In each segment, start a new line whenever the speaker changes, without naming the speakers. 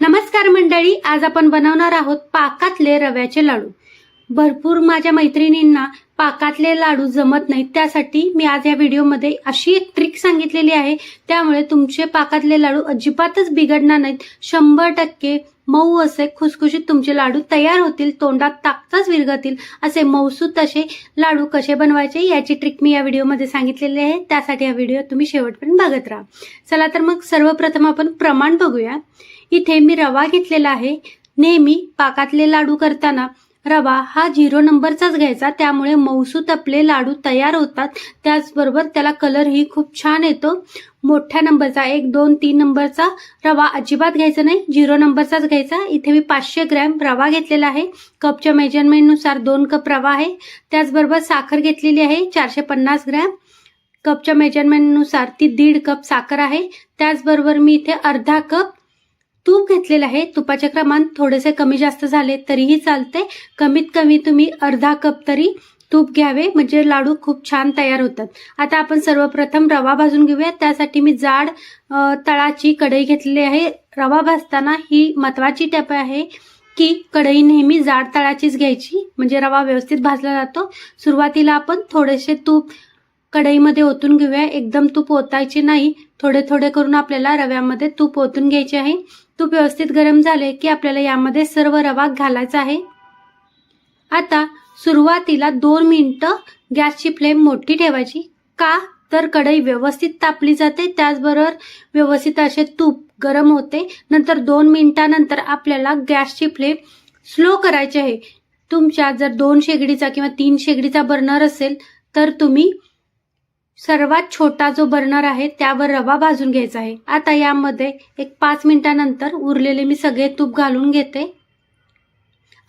नमस्कार मंडळी आज आपण बनवणार आहोत पाकातले रव्याचे लाडू. भरपूर माझ्या मैत्रिणींना पाकातले लाडू जमत नाहीत. त्यासाठी मी आज या व्हिडिओमध्ये अशी एक ट्रिक सांगितलेली आहे. त्यामुळे तुमचे पाकातले लाडू अजिबातच बिघडणार नाहीत. शंभर टक्के मऊ असे खुसखुशीत तुमचे लाडू तयार होतील तोंडात ताकताच विरघळतील. असे मऊसूत असे लाडू कसे बनवायचे याची ट्रिक मी या व्हिडिओमध्ये सांगितलेली आहे. त्यासाठी हा व्हिडिओ तुम्ही शेवटपर्यंत बघत राहा. चला तर मग सर्वप्रथम आपण प्रमाण बघूया. इथे मी रवा घेतलेला आहे. नेहमी पाकातले लाडू करताना रवा हा झिरो नंबरचाच घ्यायचा. त्यामुळे मौसूत आपले लाडू तयार होतात. त्याचबरोबर त्याला कलरही खूप छान येतो. मोठ्या नंबरचा एक दोन तीन नंबरचा रवा अजिबात घ्यायचा नाही. झिरो नंबरचाच घ्यायचा. इथे मी पाचशे ग्रॅम रवा घेतलेला आहे. कपच्या मेजरमेंटनुसार दोन कप रवा आहे. त्याचबरोबर साखर घेतलेली आहे चारशे पन्नास ग्रॅम. कपच्या मेजरमेंटनुसार ती दीड कप साखर आहे. त्याचबरोबर मी इथे अर्धा कप तूप घेतलेलं आहे. तुपाचे प्रमाण थोडेसे कमी जास्त झाले तरीही चालते कमीत कमी तुम्ही अर्धा कप तरी तूप घ्यावे. म्हणजे लाडू खूप छान तयार होतात. आता आपण सर्वप्रथम रवा भाजून घेऊया. त्यासाठी मी जाड तळाची कढई घेतलेली आहे. रवा भाजताना ही महत्वाची टप आहे की कढई नेहमी जाड तळाचीच घ्यायची. म्हणजे रवा व्यवस्थित भाजला जातो. सुरुवातीला आपण थोडेसे तूप कढईमध्ये ओतून घेऊया. एकदम तूप ओतायचे नाही. थोडे थोडे करून आपल्याला रव्यामध्ये तूप ओतून घ्यायचे आहे. तूप व्यवस्थित गरम झाले की आपल्याला यामध्ये सर्व रवा घालायचा आहे. आता सुरुवातीला दोन मिनटं गॅसची फ्लेम मोठी ठेवायची. का? तर कढई व्यवस्थित तापली जाते त्याचबरोबर व्यवस्थित असे तूप गरम होते. नंतर दोन मिनिटानंतर आपल्याला गॅसची फ्लेम स्लो करायची आहे. तुमच्या जर दोन शेगडीचा किंवा तीन शेगडीचा बर्नर असेल तर तुम्ही सर्वात छोटा जो बर्नर आहे त्यावर रवा भाजून घ्यायचा आहे. आता यामध्ये एक पाच मिनिटानंतर उरलेले मी सगळे तूप घालून घेते.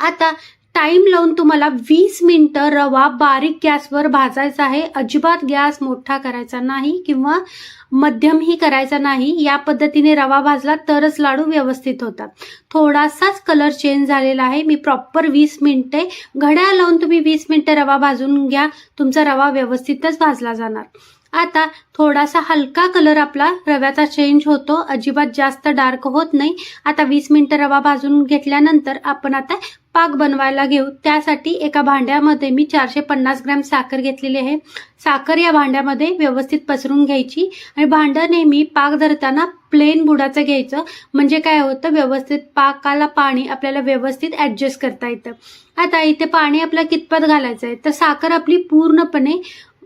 आता टाइम लावून तुम्हाला वीस मिनिटं रवा बारीक गॅसवर भाजायचा आहे. अजिबात गॅस मोठा करायचा नाही किंवा मध्यमही करायचा नाही. या पद्धतीने रवा भाजला तरच लाडू व्यवस्थित होतात. थोडासाच कलर चेंज झालेला आहे. मी प्रॉपर वीस मिनिटे घड्याळ लावून तुम्ही वीस मिनिटं रवा भाजून घ्या. तुमचा रवा व्यवस्थितच भाजला जाणार. आता थोडासा हलका कलर आपला रव्याचा चेंज होतो. अजिबात जास्त डार्क होत नाही. आता वीस मिनिटं रवा भाजून घेतल्यानंतर आपण आता पाक बनवायला घेऊ. त्यासाठी एका भांड्यामध्ये मी चारशे पन्नास ग्रॅम साखर घेतलेली आहे. साखर या भांड्यामध्ये व्यवस्थित पसरून घ्यायची आणि भांडं नेहमी पाक धरताना प्लेन बुडाचं घ्यायचं. म्हणजे काय होतं? व्यवस्थित पाकाला पाणी आपल्याला व्यवस्थित ॲडजस्ट करता येतं. आता इथे पाणी आपल्याला कितपत घालायचं आहे? तर साखर आपली पूर्णपणे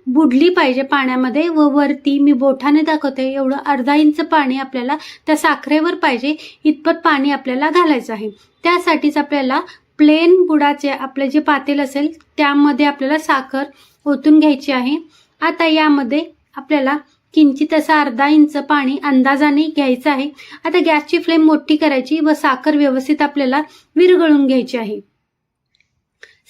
बुडली पाहिजे पाण्यामध्ये व वरती मी बोठाने दाखवते. एवढं अर्धा इंच पाणी आपल्याला त्या साखरेवर पाहिजे. इतपत पाणी आपल्याला घालायचं आहे. त्यासाठीच आपल्याला प्लेन बुडाचे आपले जे पातेल असेल त्यामध्ये आपल्याला साखर ओतून घ्यायची आहे. आता यामध्ये आपल्याला किंचित असं अर्धा इंच पाणी अंदाजाने घ्यायचं आहे. आता गॅसची फ्लेम मोठी करायची व साखर व्यवस्थित आपल्याला विरघळून घ्यायची आहे.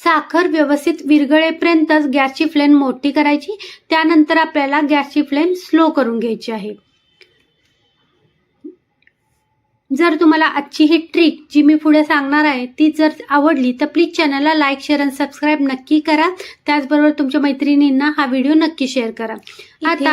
साखर व्यवस्थित विरघळेपर्यंतच गॅसची फ्लेम मोठी करायची. त्यानंतर आपल्याला गॅसची फ्लेम स्लो करून घ्यायची आहे. जर तुम्हाला आजची ही ट्रिक जी मी पुढे सांगणार आहे ती जर आवडली तर प्लीज चॅनलला लाईक शेअर आणि सबस्क्राईब नक्की करा. त्याचबरोबर तुमच्या मैत्रिणींना हा व्हिडिओ नक्की शेअर करा. आता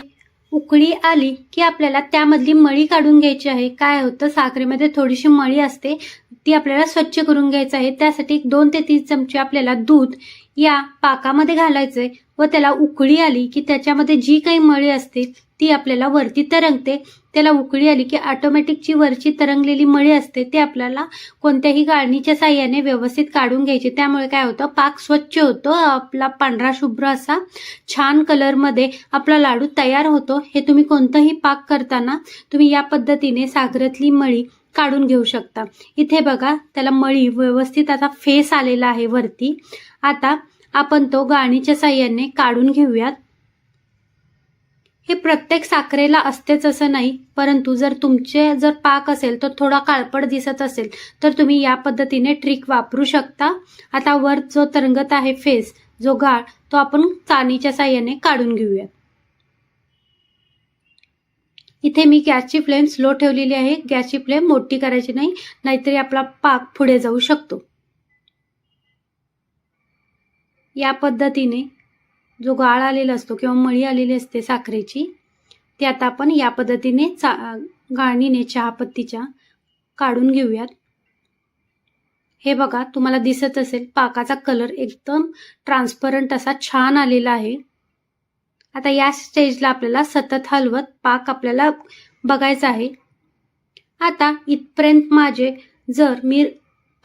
उकळी आली की आपल्याला त्यामधली मळी काढून घ्यायची आहे. काय होतं? साखरेमध्ये थोडीशी मळी असते. ती आपल्याला स्वच्छ करून घ्यायचं आहे. त्यासाठी दोन ते तीन चमचे आपल्याला दूध या पाकामध्ये घालायचंय व त्याला उकळी आली की त्याच्यामध्ये जी काही मळी असते ती आपल्याला वरती तरंगते. त्याला उकळी आली की ऑटोमॅटिक जी वरची तरंगलेली मळी असते ती आपल्याला कोणत्याही गाळणीच्या साह्याने व्यवस्थित काढून घ्यायची. त्यामुळे काय होतं? पाक स्वच्छ होतो. आपला पांढरा शुभ्र असा छान कलरमध्ये आपला लाडू तयार होतो. हे तुम्ही कोणतंही पाक करताना तुम्ही या पद्धतीने सागरातली मळी काढून घेऊ शकता. इथे बघा त्याला मळी व्यवस्थित आता फेस आलेला आहे वरती. आता आपण तो गाणीच्या साह्याने काढून घेऊयात. हे प्रत्येक साखरेला असतेच असं नाही परंतु जर तुमचे जर पाक असेल तर थोडा काळपट दिसत असेल तर तुम्ही या पद्धतीने ट्रिक वापरू शकता. आता वर जो तरंगत आहे फेस जो गाळ तो आपण चाणीच्या साह्याने काढून घेऊयात. इथे मी गॅसची फ्लेम स्लो ठेवलेली आहे. गॅसची फ्लेम मोठी करायची नाही नाहीतरी आपला पाक पुढे जाऊ शकतो. या पद्धतीने जो गाळ आलेला असतो किंवा मळी आलेली असते साखरेची ती आता आपण या पद्धतीने चा गाळणीने चहापत्तीच्या काढून घेऊयात. हे बघा तुम्हाला दिसत असेल पाकाचा कलर एकदम ट्रान्सपरंट असा छान आलेला आहे. आता या स्टेजला आपल्याला सतत हलवत पाक आपल्याला बघायचा आहे. आता इथपर्यंत माझे जर मी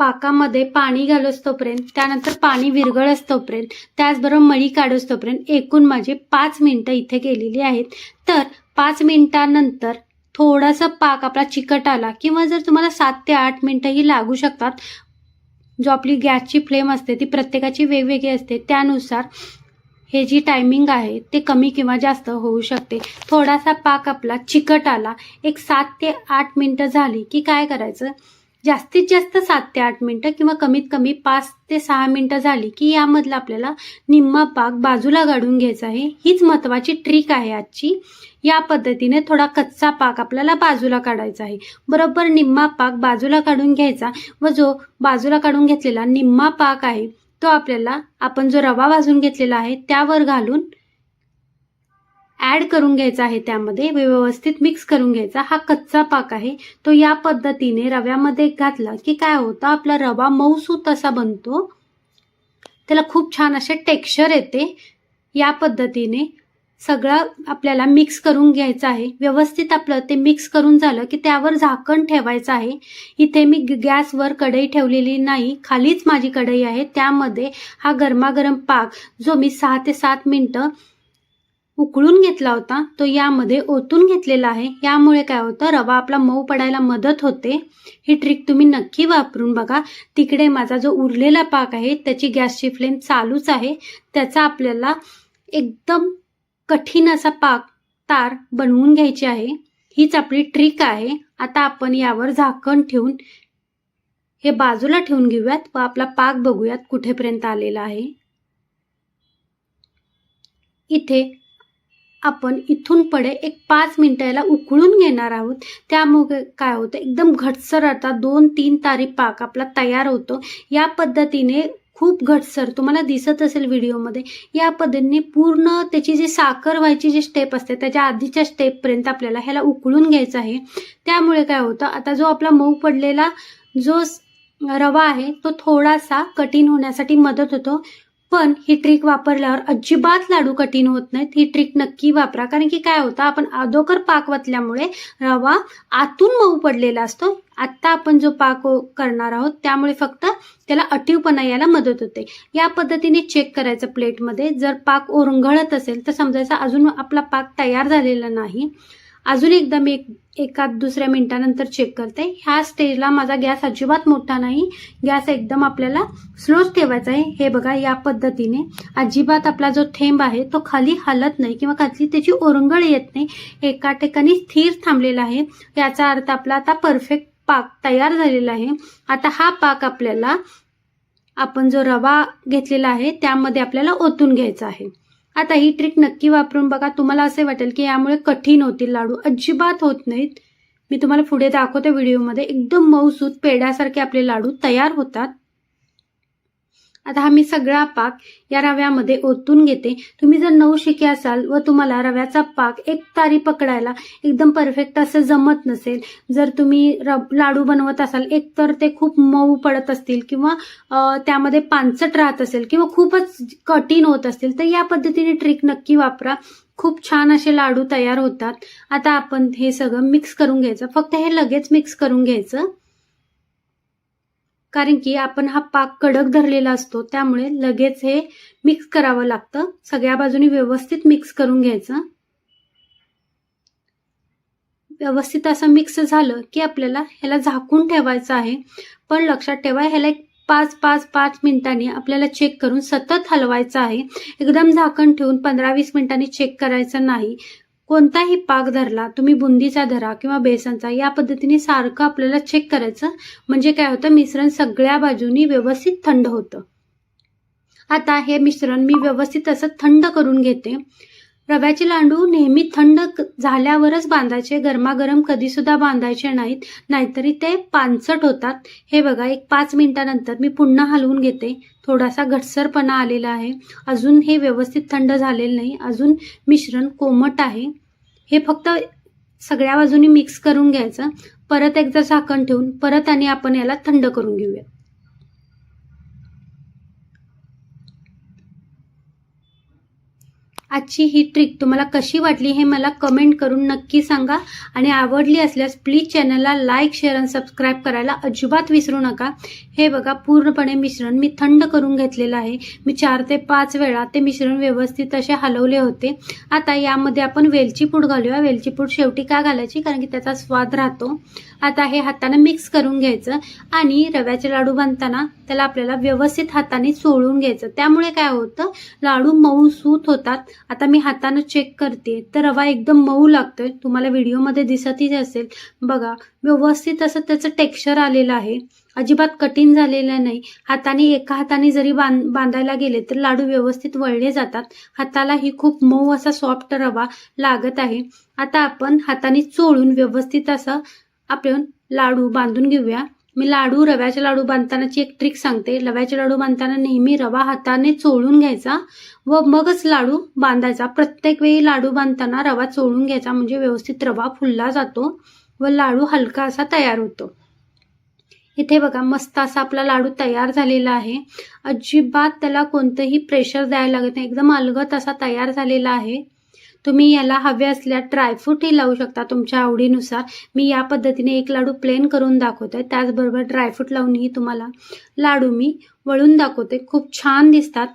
पाकामध्ये पाणी घालूस तोपर्यंत त्यानंतर पाणी विरघळ तोपर्यंत त्याचबरोबर मळी काढूस तोपर्यंत एकूण माझे पाच मिनटं इथे गेलेली आहेत. तर पाच मिनिटानंतर थोडासा पाक आपला चिकट आला किंवा जर तुम्हाला सात ते आठ मिनटंही लागू शकतात जो आपली गॅसची फ्लेम असते ती प्रत्येकाची वेगवेगळी असते त्यानुसार हे जी टायमिंग आहे ते कमी किंवा जास्त होऊ शकते. थोडासा पाक आपला चिकट आला. एक सात ते आठ मिनटं झाली की काय करायचं? जास्तीत जास्त सात ते आठ मिनटं किंवा कमीत कमी पाच ते सहा मिनटं झाली की यामधला आपल्याला निम्मा पाक बाजूला काढून घ्यायचा आहे. हीच महत्त्वाची ट्रिक आहे आजची. या पद्धतीने थोडा कच्चा पाक आपल्याला बाजूला काढायचा आहे. बरोबर निम्मा पाक बाजूला काढून घ्यायचा व जो बाजूला काढून घेतलेला निम्मा पाक आहे तो आपल्याला आपण जो रवा भाजून घेतलेला आहे त्यावर घालून ॲड करून घ्यायचा आहे त्यामध्ये. व्यवस्थित मिक्स करून घ्यायचा. हा कच्चा पाक आहे. तो या पद्धतीने रव्यामध्ये घातला की काय होतं आपला रवा मऊसूत असा बनतो. त्याला खूप छान असे टेक्स्चर येते. या पद्धतीने सगळं आपल्याला मिक्स करून घ्यायचं आहे. व्यवस्थित आपलं ते मिक्स करून झालं की त्यावर झाकण ठेवायचं आहे. इथे मी गॅसवर कढई ठेवलेली नाही. खालीच माझी कढई आहे. त्यामध्ये हा गरमागरम पाक जो मी सहा ते सात मिनटं उकळून घेतला होता तो यामध्ये ओतून घेतलेला आहे. यामुळे काय होतं रवा आपला मऊ पडायला मदत होते. ही ट्रिक तुम्ही नक्की वापरून बघा. तिकडे माझा जो उरलेला पाक आहे त्याची गॅसची फ्लेम चालूच आहे. त्याचा आपल्याला एकदम कठीण असा पाक तार बनवून घ्यायची आहे. हीच आपली ट्रिक आहे. आता आपण यावर झाकण ठेवून हे बाजूला ठेवून घेऊयात व आपला पाक बघूयात कुठेपर्यंत आलेला आहे. इथे आपण इथून पडे एक पाच मिनिटं याला उकळून घेणार आहोत. त्यामुळे काय होतं? एकदम घटसर आता दोन तीन तारी पाक आपला तयार होतो. या पद्धतीने खूप घटसर तुम्हाला दिसत असेल व्हिडिओमध्ये. या पद्धतीने पूर्ण त्याची जी साखर व्हायची जी स्टेप असते त्याच्या आधीच्या स्टेपपर्यंत आपल्याला ह्याला उकळून घ्यायचं आहे. त्यामुळे काय होतं आता जो आपला मऊ पडलेला जो रवा आहे तो थोडासा कठीण होण्यासाठी मदत होतो. पण ही ट्रिक वापरल्यावर अजिबात लाडू कठीण होत नाहीत. ही ट्रिक नक्की वापरा. कारण की काय होतं आपण अधोकर पाक वतल्यामुळे रवा आतून मऊ पडलेला असतो. आत्ता आपण जो पाक करणार आहोत त्यामुळे फक्त त्याला अटीवपणा यायला मदत होते. या पद्धतीने चेक करायचं प्लेटमध्ये जर पाक ओरंगळत असेल तर समजायचं अजून आपला पाक तयार झालेला नाही. अजून एकदा मी एक एका दुसऱ्या मिनिटानंतर चेक करते. ह्या स्टेजला माझा गॅस अजिबात मोठा नाही. गॅस एकदम आपल्याला स्लोच ठेवायचा आहे. हे बघा या पद्धतीने. अजिबात आपला जो थेंब आहे तो खाली हलत नाही किंवा खाली त्याची ओरंगळ येत नाही. एका ठिकाणी स्थिर थांबलेला आहे. याचा अर्थ आपला आता परफेक्ट पाक तयार झालेला आहे. आता हा पाक आपल्याला आपण जो रवा घेतलेला आहे त्यामध्ये आपल्याला ओतून घ्यायचा आहे. आता ही ट्रिक नक्की वापरून बघा. तुम्हाला असे वाटेल की यामुळे कठीण होतील लाडू. अजिबात होत नाहीत. मी तुम्हाला पुढे दाखवते व्हिडिओमध्ये एकदम मऊसूत पेड्यासारखे आपले लाडू तयार होतात. आता हा मी सगळा पाक या रव्यामध्ये ओतून घेते. तुम्ही जर नऊ शिके असाल व तुम्हाला रव्याचा पाक एक तारी पकडायला एकदम परफेक्ट असं जमत नसेल जर तुम्ही लाडू बनवत असाल एक तर ते खूप मऊ पडत असतील किंवा त्यामध्ये पानचट राहत असेल किंवा खूपच कठीण होत असतील तर या पद्धतीने ट्रिक नक्की वापरा. खूप छान असे लाडू तयार होतात. आता आपण हे सगळं मिक्स करून घ्यायचं. फक्त हे लगेच मिक्स करून घ्यायचं. कारण की आपण हा पाक कडक धरलेला असतो त्यामुळे लगेच हे मिक्स करावं लागतं. सगळ्या बाजूनी व्यवस्थित मिक्स करून घ्यायचं. व्यवस्थित असं मिक्स झालं की आपल्याला ह्याला झाकून ठेवायचं आहे. पण लक्षात ठेवा ह्याला एक पाच पाच पाच मिनिटांनी आपल्याला चेक करून सतत हलवायचं आहे. एकदम झाकण ठेवून पंधरा वीस मिनिटांनी चेक करायचं नाही. कोणताही पाक धरला तुम्ही बुंदीचा धरा किंवा बेसनचा या पद्धतीने सारखं आपल्याला चेक करायचं. म्हणजे काय होतं मिश्रण सगळ्या बाजूनी व्यवस्थित थंड होतं. आता हे मिश्रण मी व्यवस्थित असं थंड करून घेते. रव्याचे लाडू नेहमी थंड झाल्यावरच बांधायचे गरमागरम कधी सुद्धा बांधायचे नाहीत नाहीतरी ते पानसट होतात. हे बघा एक पाच मिनिटानंतर मी पुन्हा हलवून घेते. थोडासा घटसरपणा आलेला आहे. अजून हे व्यवस्थित थंड झालेलं नाही. अजून मिश्रण कोमट आहे. हे फक्त सगळ्या बाजूनी मिक्स करून घ्यायचं. परत एकदा झाकण ठेवून परत आणि आपण याला थंड करून घेऊया. आजची ही ट्रिक तुम्हाला कशी वाटली हे मला कमेंट करून नक्की सांगा. आणि आवडली असल्यास प्लीज चॅनलला लाईक शेअर आणि सबस्क्राईब करायला अजिबात विसरू नका. हे बघा पूर्णपणे मिश्रण मी थंड करून घेतलेलं आहे. मी चार ते पाच वेळा ते मिश्रण व्यवस्थित असे हलवले होते. आता यामध्ये आपण वेलची पूड घालूया. वेलची पूड शेवटी का घालायची? कारण की त्याचा स्वाद राहतो. आता हे हाताने मिक्स करून घ्यायचं आणि रव्याचे लाडू बांधताना त्याला आपल्याला व्यवस्थित हाताने चोळून घ्यायचं. त्यामुळे काय होतं? लाडू मऊ सूत होतात. आता मी हातानं चेक करते. तर रवा एकदम मऊ लागतोय. तुम्हाला व्हिडिओमध्ये दिसतच असेल. बघा व्यवस्थित असं त्याचं टेक्स्चर आलेलं आहे. अजिबात कठीण झालेलं नाही. हाताने एका हाताने जरी बांध बांधायला गेले तर लाडू व्यवस्थित वळले जातात. हातालाही खूप मऊ असा सॉफ्ट रवा लागत आहे. आता आपण हाताने चोळून व्यवस्थित असं आपण लाडू बांधून घेऊया. मी लाडू रव्याचे लाडू बांधतानाची एक ट्रिक सांगते. रव्याचे लाडू बांधताना नेहमी रवा हाताने चोळून घ्यायचा व मगच लाडू बांधायचा. प्रत्येक वेळी लाडू बांधताना रवा चोळून घ्यायचा म्हणजे व्यवस्थित रवा फुलला जातो व लाडू हलका असा तयार होतो. इथे बघा मस्त असा आपला लाडू तयार झालेला आहे. अजिबात त्याला कोणतंही प्रेशर द्यायला लागत नाही. एकदम अलगत असा तयार झालेला आहे. तुम्ही याला हवे असल्या ड्रायफ्रूटही लावू शकता तुमच्या आवडीनुसार. मी या पद्धतीने एक लाडू प्लेन करून दाखवते त्याचबरोबर ड्रायफ्रूट लावूनही तुम्हाला लाडू मी वळून दाखवते खूप छान दिसतात.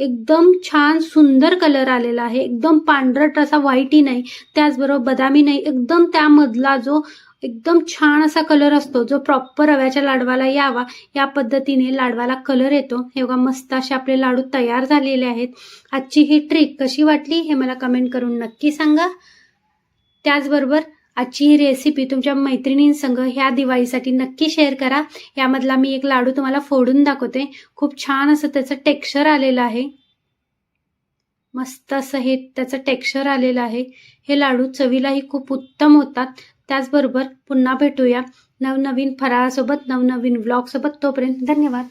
एकदम छान सुंदर कलर आलेला आहे. एकदम पांढरट असा व्हाईटही नाही. त्याचबरोबर बदामी नाही. एकदम त्यामधला जो एकदम छान असा कलर असतो जो प्रॉपर रव्याच्या लाडवाला यावा या पद्धतीने लाडवाला कलर येतो. हे बघा मस्त असे आपले लाडू तयार झालेले आहेत. आजची ही ट्रिक कशी वाटली हे मला कमेंट करून नक्की सांगा. त्याचबरोबर आजची ही रेसिपी तुमच्या मैत्रिणींसंग ह्या दिवाळीसाठी नक्की शेअर करा. यामधला मी एक लाडू तुम्हाला फोडून दाखवते. खूप छान असं त्याचं टेक्स्चर आलेलं आहे. मस्त असं हे त्याचं टेक्स्चर आलेलं आहे. हे लाडू चवीलाही खूप उत्तम होतात. त्याचबरोबर पुन्हा भेटूया नवनवीन फराळासोबत नवनवीन व्लॉगसोबत तोपर्यंत धन्यवाद.